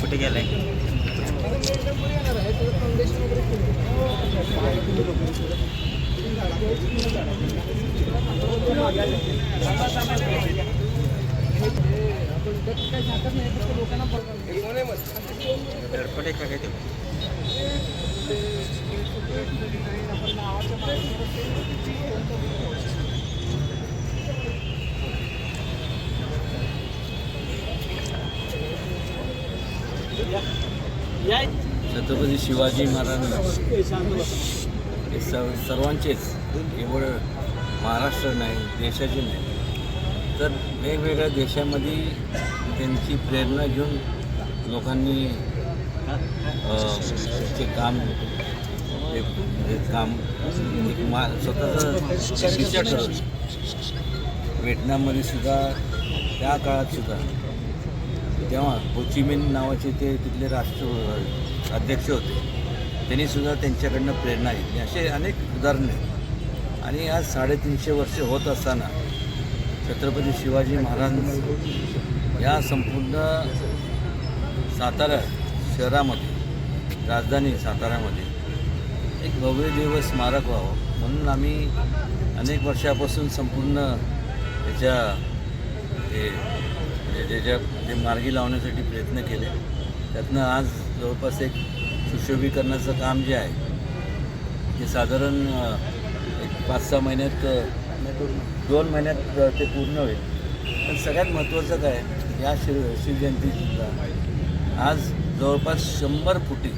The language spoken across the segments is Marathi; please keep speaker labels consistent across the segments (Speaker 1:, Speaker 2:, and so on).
Speaker 1: कुठे गेलाय धडपड आहे का काय ते
Speaker 2: छत्रपती शिवाजी महाराज हे स सर्वांचेच केवळ महाराष्ट्र नाही देशाचे नाही. तर वेगवेगळ्या देशामध्ये त्यांची प्रेरणा घेऊन लोकांनी ते काम ते काम एक मा स्वतःचं दिशा व्हिएटनाममध्ये सुद्धा त्या काळात सुद्धा तेव्हा होचिमिन नावाचे ते तिथले राष्ट्र अध्यक्ष होते त्यांनी सुद्धा त्यांच्याकडनं प्रेरणा घेतली असे अनेक उदाहरणे आहेत. आणि आज साडेतीनशे वर्षे होत असताना छत्रपती शिवाजी महाराज या संपूर्ण सातारा शहरामध्ये राजधानी साताऱ्यामध्ये एक भव्य दिवस स्मारक व्हावं म्हणून आम्ही अनेक वर्षापासून संपूर्ण त्याच्या हे म्हणजे त्याच्या ते मार्गी लावण्यासाठी प्रयत्न केले. त्यातनं आज जवळपास एक सुशोभीकरणाचं काम जे आहे ते साधारण एक पाच सहा महिन्यात दोन महिन्यात ते पूर्ण होईल. पण सगळ्यात महत्त्वाचं काय या शिव शिवजयंतीसुद्धा आज जवळपास शंभर फुटी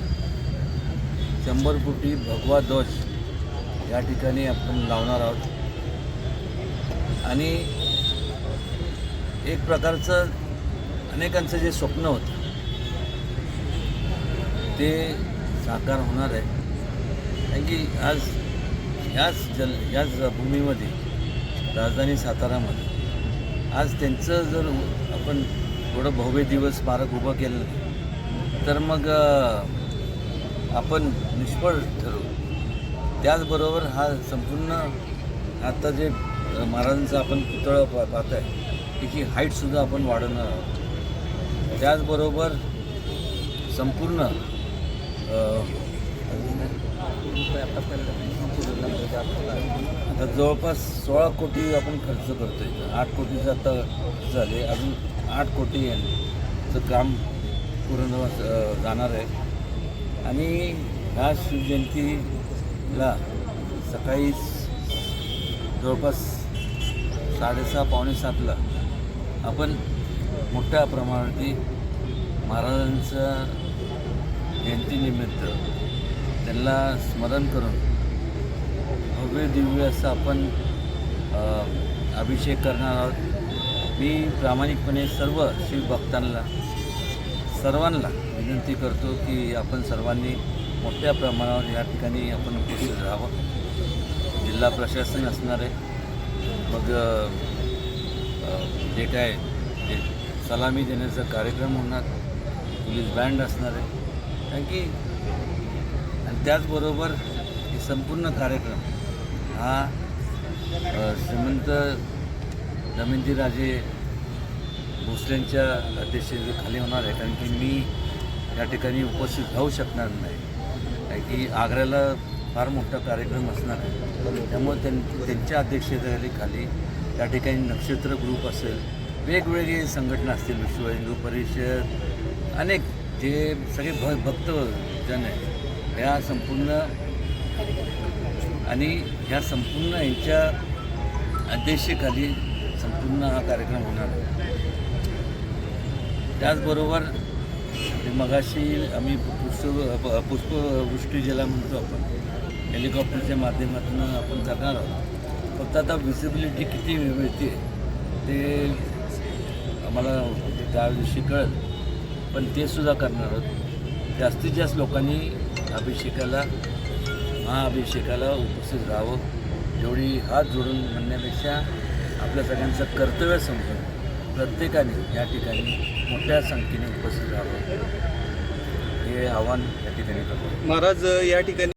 Speaker 2: शंभर फुटी भगवा ध्वज या ठिकाणी आपण लावणार आहोत. आणि एक प्रकारचं अनेकांचं जे स्वप्न होतं ते साकार होणार आहे. कारण की आज याच जल याच भूमीमध्ये राजधानी सातारामध्ये आज त्यांचं जर आपण थोडं भव्य दिवस स्मारक उभं केलं तर मग आपण निष्फळ ठरवू त्याचबरोबर हा संपूर्ण आता जे महाराजांचा आपण पुतळा पा पाहत आहे तिची हाईटसुद्धा आपण वाढवणार आहोत त्याचबरोबर संपूर्ण आता जवळपास सोळा कोटी आपण खर्च करतोय. आठ कोटीचं आता झाले अजून आठ कोटी यांचं काम पूर्ण जाणार आहे. आणि ह्या शिवजयंतीला सकाळी जवळपास साडेसहा पावणे सातला आपण मोठ्या प्रमाणावरती महाराजांच्या जयंतीनिमित्त त्यांना स्मरण करून भव्य दिव्य असं आपण अभिषेक करणार आहोत. मी प्रामाणिकपणे सर्व शिवभक्तांना सर्वांना विनंती करतो की आपण सर्वांनी मोठ्या प्रमाणावर या ठिकाणी आपण उपस्थित राहावं. जिल्हा प्रशासन असणार आहे मग जे काय जे सलामी देण्याचा कार्यक्रम होणार पोलीस बँड असणार आहे. कारण की आणि त्याचबरोबर हे संपूर्ण कार्यक्रम हा श्रीमंत जमिंदीराजे राजे भोसलेंच्या अध्यक्षतेखाली होणार आहे. कारण की मी या ठिकाणी उपस्थित राहू शकणार नाही. कारण की आग्र्याला फार मोठा कार्यक्रम असणार आहे. त्यामुळे त्यां त्यांच्या अध्यक्षतेखाली खाली त्या ठिकाणी नक्षत्र ग्रुप असेल वेगवेगळे संघटना असतील विश्व हिंदू परिषद अनेक जे सगळे भ भक्त जन ह्या संपूर्ण आणि ह्या संपूर्ण यांच्या अध्यक्षतेखाली संपूर्ण हा कार्यक्रम होणार आहे. त्याचबरोबर मगाशी आम्ही पुष्प पुष्पवृष्टी ज्याला म्हणतो आपण हेलिकॉप्टरच्या माध्यमातून आपण जगणार आहोत. फक्त आता विजिबिलिटी किती मिळते ते आम्हाला त्या दिवशी कळत पण ते सुद्धा करणार आहोत. जास्तीत जास्त लोकांनी अभिषेकाला महाअभिषेकाला उपस्थित राहावं. जेवढी हात जोडून म्हणण्यापेक्षा आपल्या सगळ्यांचं कर्तव्य समजून प्रत्येकाने या ठिकाणी मोठ्या संख्येने उपस्थित राहावं. हे आव्हान या ठिकाणी करतो.
Speaker 1: महाराज या ठिकाणी